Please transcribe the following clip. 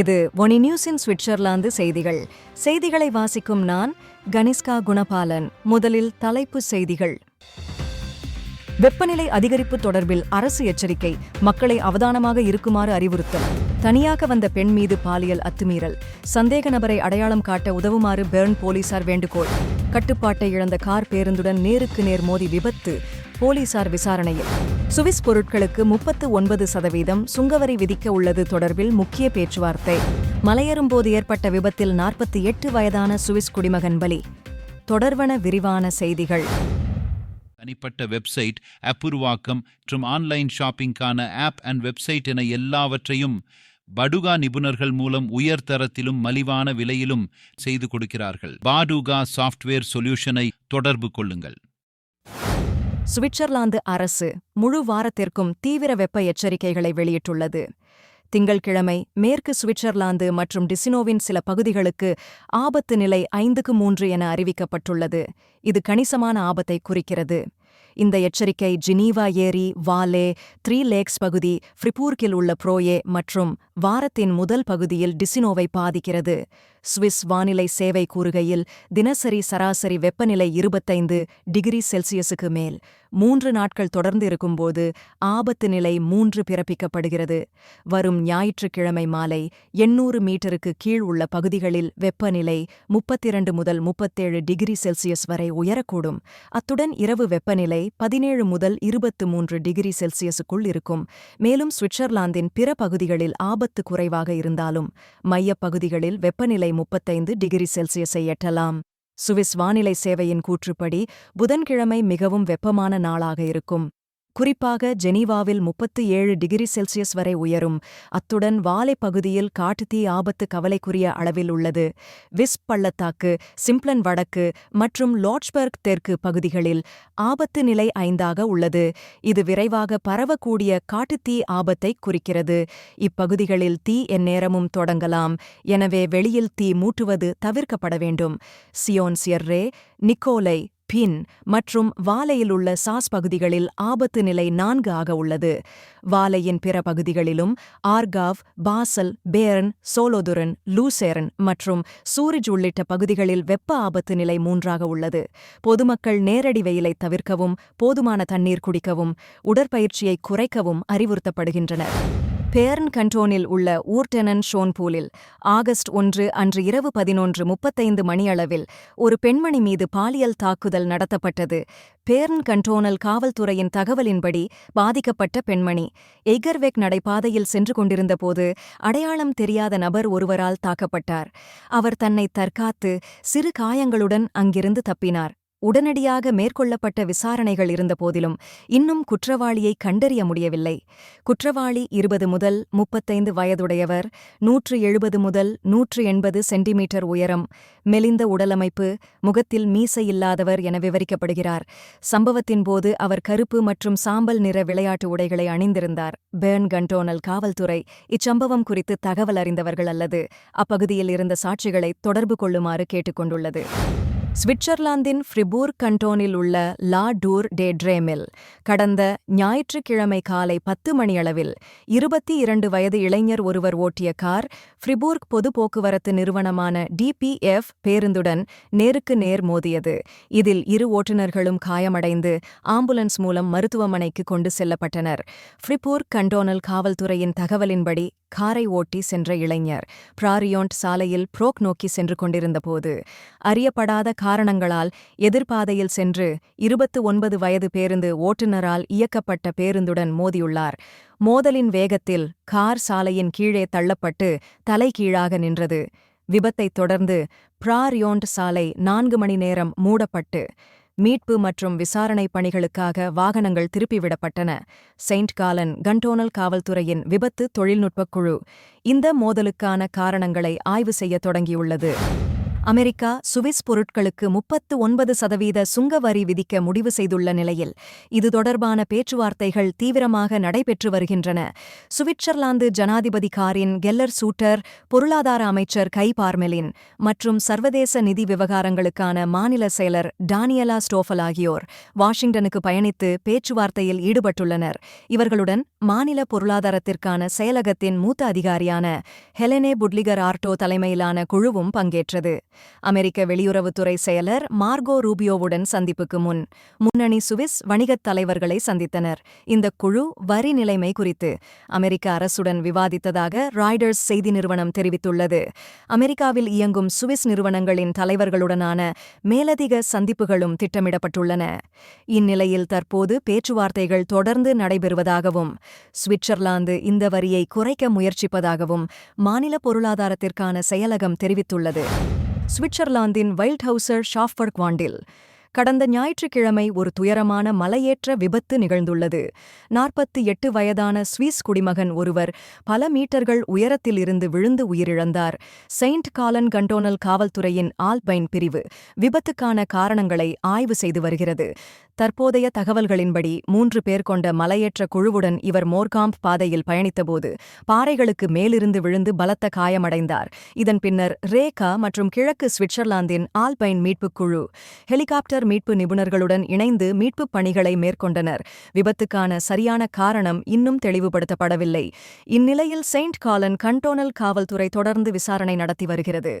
இது ஒனி நியூஸின் சுவிட்சர்லாந்து செய்திகள். செய்திகளை வாசிக்கும் நான் கனிஷ்கா குணபாலன். முதலில் தலைப்பு செய்திகள். வெப்பநிலை அதிகரிப்பு தொடர்பில் அரசு எச்சரிக்கை. மக்களை அவதானமாக இருக்குமாறு அறிவுறுத்தல். தனியாக வந்த பெண் மீது பாலியல் அத்துமீறல். சந்தேக நபரை அடையாளம் காட்ட உதவுமாறு பெர்ன் போலீசார் வேண்டுகோள். கட்டுப்பாட்டை இழந்த கார் பேருந்துடன் நேருக்கு நேர் மோதி விபத்து. போலீசார் விசாரணையில். சுவிஸ் பொருட்களுக்கு முப்பத்து ஒன்பது சதவீதம் சுங்கவரி விதிக்க உள்ளது தொடர்பில் முக்கிய பேச்சுவார்த்தை. மலையேறும்போது ஏற்பட்ட விபத்தில் நாற்பத்தி எட்டு வயதான சுவிஸ் குடிமகன் பலி. தொடர்வன விரிவான செய்திகள். தனிப்பட்ட வெப்சைட் அப்புருவாக்கம் உருவாக்கம் மற்றும் ஆன்லைன் ஷாப்பிங்கான ஆப் அண்ட் வெப்சைட் என எல்லாவற்றையும் படுகா நிபுணர்கள் மூலம் உயர்தரத்திலும் மலிவான விலையிலும் செய்து கொடுக்கிறார்கள். பாடுகா சாஃப்ட்வேர் சொல்யூஷனை தொடர்பு கொள்ளுங்கள். சுவிட்சர்லாந்து அரசு முழு வாரத்திற்கும் தீவிர வெப்ப எச்சரிக்கைகளை வெளியிட்டுள்ளது. திங்கள்கிழமை மேற்கு சுவிட்சர்லாந்து மற்றும் டிசினோவின் சில பகுதிகளுக்கு ஆபத்து நிலை ஐந்துக்கு மூன்று என அறிவிக்கப்பட்டுள்ளது. இது கணிசமான ஆபத்தை குறிக்கிறது. இந்த எச்சரிக்கை ஜினீவா ஏரி வாலே த்ரீ லேக்ஸ் பகுதி ஃப்ரிபூர்க்கில் உள்ள புரோயே மற்றும் வாரத்தின் முதல் பகுதியில் டிசினோவை பாதிக்கிறது. சுவிஸ் வானிலை சேவை கூறுகையில் தினசரி சராசரி வெப்பநிலை இருபத்தைந்து டிகிரி செல்சியஸுக்கு மேல். மூன்று நாட்கள் தொடர்ந்து இருக்கும்போது ஆபத்து நிலை மூன்று பிறப்பிக்கப்படுகிறது. வரும் ஞாயிற்றுக்கிழமை மாலை எண்ணூறு மீட்டருக்கு கீழ் உள்ள பகுதிகளில் வெப்பநிலை முப்பத்திரண்டு முதல் முப்பத்தேழு டிகிரி செல்சியஸ் வரை உயரக்கூடும். அத்துடன் இரவு வெப்பநிலை பதினேழு முதல் இருபத்து மூன்று டிகிரி செல்சியஸுக்குள் இருக்கும். மேலும் சுவிட்சர்லாந்தின் பிற பகுதிகளில் ஆபத்து குறைவாக இருந்தாலும் மையப் பகுதிகளில் வெப்பநிலை முப்பத்தைந்து டிகிரி செல்சியஸை எட்டலாம். சுவிஸ் வானிலை சேவையின் கூற்றுப்படி புதன்கிழமை மிகவும் வெப்பமான நாளாக இருக்கும். குறிப்பாக ஜெனீவாவில் முப்பத்து ஏழு டிகிரி செல்சியஸ் வரை உயரும். அத்துடன் வாலை பகுதியில் காட்டுத்தீ ஆபத்து கவலைக்குரிய அளவில் உள்ளது. விஸ் பள்ளத்தாக்கு சிம்ப்ளன் வடக்கு மற்றும் லாட்ச்பர்க் தெற்கு பகுதிகளில் ஆபத்து நிலை ஐந்தாக உள்ளது. இது விரைவாக பரவக்கூடிய காட்டுத்தீ ஆபத்தை குறிக்கிறது. இப்பகுதிகளில் தீ எந்நேரமும் தொடங்கலாம். எனவே வெளியில் தீ மூட்டுவது தவிர்க்கப்பட வேண்டும். சியோன் சியர்ரே நிக்கோலை. பின் மற்றும் வாலையில் உள்ள சாஸ் பகுதிகளில் ஆபத்து நிலை நான்கு ஆக உள்ளது. வாலையின் பிற பகுதிகளிலும் Aargau Basel Bern Solothurn Lucerne மற்றும் சூரிஜ் உள்ளிட்ட பகுதிகளில் வெப்ப ஆபத்து நிலை மூன்றாக உள்ளது. பொதுமக்கள் நேரடி வெயிலை தவிர்க்கவும் போதுமான தண்ணீர் குடிக்கவும் உடற்பயிற்சியை குறைக்கவும் அறிவுறுத்தப்படுகின்றனர். பேர்ன் கண்டோனில் உள்ள ஊர்டெனன் ஷோன்பூலில் ஆகஸ்ட் ஒன்று அன்று இரவு பதினொன்று முப்பத்தைந்து மணியளவில் ஒரு பெண்மணி மீது பாலியல் தாக்குதல் நடத்தப்பட்டது. பேர்ன் கண்டோனல் காவல்துறையின் தகவலின்படி பாதிக்கப்பட்ட பெண்மணி எகர்வெக் நடைபாதையில் சென்று கொண்டிருந்தபோது அடையாளம் தெரியாத நபர் ஒருவரால் தாக்கப்பட்டார். அவர் தன்னை தற்காத்து சிறு காயங்களுடன் அங்கிருந்து தப்பினார். உடனடியாக மேற்கொள்ளப்பட்ட விசாரணைகள் இருந்தபோதிலும் இன்னும் குற்றவாளியை கண்டறிய முடியவில்லை. குற்றவாளி இருபது முதல் முப்பத்தைந்து வயதுடையவர் நூற்று எழுபது முதல் நூற்று எண்பது சென்டிமீட்டர் உயரம் மெலிந்த உடலமைப்பு முகத்தில் மீசை இல்லாதவர் என விவரிக்கப்படுகிறார். சம்பவத்தின் போது அவர் கருப்பு மற்றும் சாம்பல் நிற விளையாட்டு உடைகளை அணிந்திருந்தார். பேர்ன் கண்டோனல் காவல்துறை இச்சம்பவம் குறித்து தகவல் அறிந்தவர்கள் அல்லது அப்பகுதியில் இருந்த சாட்சிகளை தொடர்பு கொள்ளுமாறு கேட்டுக்கொண்டுள்ளது. சுவிட்சர்லாந்தின் ஃப்ரிபூர் கண்டோனில் உள்ள லா டூர் டே ட்ரேமில் கடந்த ஞாயிற்றுக்கிழமை காலை பத்து மணியளவில் இருபத்தி இரண்டு வயது இளைஞர் ஒருவர் ஓட்டிய கார் ஃப்ரிபூர்க் பொது போக்குவரத்து நிறுவனமான டிபிஎஃப் பேருந்துடன் நேருக்கு நேர் மோதியது. இதில் இரு ஓட்டுநர்களும் காயமடைந்து ஆம்புலன்ஸ் மூலம் மருத்துவமனைக்கு கொண்டு செல்லப்பட்டனர். ஃப்ரிபூர்க் கண்டோனல் காவல்துறையின் தகவலின்படி காரை ஓட்டி சென்ற இளைஞர். பிராரியோண்ட் சாலையில் புரோக் நோக்கி சென்று கொண்டிருந்தபோது அறியப்படாத காரணங்களால் எதிர்பாதையில் சென்று இருபத்து ஒன்பது வயது பேருந்து ஓட்டுநரால் இயக்கப்பட்ட பேருந்துடன் மோதியுள்ளார். மோதலின் வேகத்தில் கார் சாலையின் கீழே தள்ளப்பட்டு தலைகீழாக நின்றது. விபத்தைத் தொடர்ந்து பிராரியோண்ட் சாலை நான்கு மணி நேரம் மூடப்பட்டு மீட்பு மற்றும் விசாரணை பணிகளுக்காக வாகனங்கள் திருப்பிவிடப்பட்டன. செயின்ட் காலன் கண்டோனல் காவல்துறையின் விபத்து தொழில்நுட்பக் குழு. இந்த மோதலுக்கான காரணங்களை ஆய்வு செய்ய தொடங்கியுள்ளது. அமெரிக்கா சுவிஸ் பொருட்களுக்கு முப்பத்து ஒன்பது சதவீத சுங்க வரி விதிக்க முடிவு செய்துள்ள நிலையில் இது தொடர்பான பேச்சுவார்த்தைகள் தீவிரமாக நடைபெற்று வருகின்றன. சுவிட்சர்லாந்து ஜனாதிபதி காரின் கெல்லர் சூட்டர் பொருளாதார அமைச்சர் கை பார்மெலின் மற்றும் சர்வதேச நிதி விவகாரங்களுக்கான மாநில செயலர் டானியலா ஸ்டோஃபல் ஆகியோர் வாஷிங்டனுக்கு பயணித்து பேச்சுவார்த்தையில் ஈடுபட்டுள்ளனர். இவர்களுடன் மாநில பொருளாதாரத்திற்கான செயலகத்தின் மூத்த அதிகாரியான ஹெலெனே புட்லிகர் ஆர்டோ தலைமையிலான குழுவும் பங்கேற்றது. அமெரிக்க வெளியுறவுத்துறை செயலர் மார்கோ ரூபியோவுடன் சந்திப்புக்கு முன் முன்னணி சுவிஸ் வணிகத் தலைவர்களை சந்தித்தனர். இந்த குழு வரி நிலைமை குறித்து அமெரிக்க அரசுடன் விவாதித்ததாக ராய்டர்ஸ் செய்தி நிறுவனம் தெரிவித்துள்ளது. அமெரிக்காவில் இயங்கும் சுவிஸ் நிறுவனங்களின் தலைவர்களுடனான மேலதிக சந்திப்புகளும் திட்டமிடப்பட்டுள்ளன. இந்நிலையில் தற்போது பேச்சுவார்த்தைகள் தொடர்ந்து நடைபெறுவதாகவும் சுவிட்சர்லாந்து இந்த வரியை குறைக்க முயற்சிப்பதாகவும் மாநில பொருளாதாரத்திற்கான செயலகம் தெரிவித்துள்ளது. சுவிட்சர்லாந்தின் வைல்ட் ஹவுசர் ஷாஃபர்க் வாண்டில் கடந்த ஞாயிற்றுக்கிழமை ஒரு துயரமான மலையேற்ற விபத்து நிகழ்ந்துள்ளது. நாற்பத்தி எட்டு வயதான சுவிஸ் குடிமகன் ஒருவர் பல மீட்டர்கள் உயரத்தில் இருந்து விழுந்து உயிரிழந்தார். செயின்ட் காலன் கண்டோனல் காவல்துறையின் ஆல்பைன் பிரிவு விபத்துக்கான காரணங்களை ஆய்வு செய்து வருகிறது. தற்போதைய தகவல்களின்படி மூன்று பேர் கொண்ட மலையேற்ற குழுவுடன் இவர் மோர்காம்ப் பாதையில் பயணித்தபோது பாறைகளுக்கு மேலிருந்து விழுந்து பலத்த காயமடைந்தார். இதன் பின்னர் ரேகா மற்றும் கிழக்கு சுவிட்சர்லாந்தின் ஆல்பைன் மீட்புக் குழு ஹெலிகாப்டர் மீட்பு நிபுணர்களுடன் இணைந்து மீட்புப் பணிகளை மேற்கொண்டனர். விபத்துக்கான சரியான காரணம் இன்னும் தெளிவுபடுத்தப்படவில்லை. இந்நிலையில் செயின்ட் காலன் கண்டோனல் காவல்துறை தொடர்ந்து விசாரணை நடத்தி வருகிறது.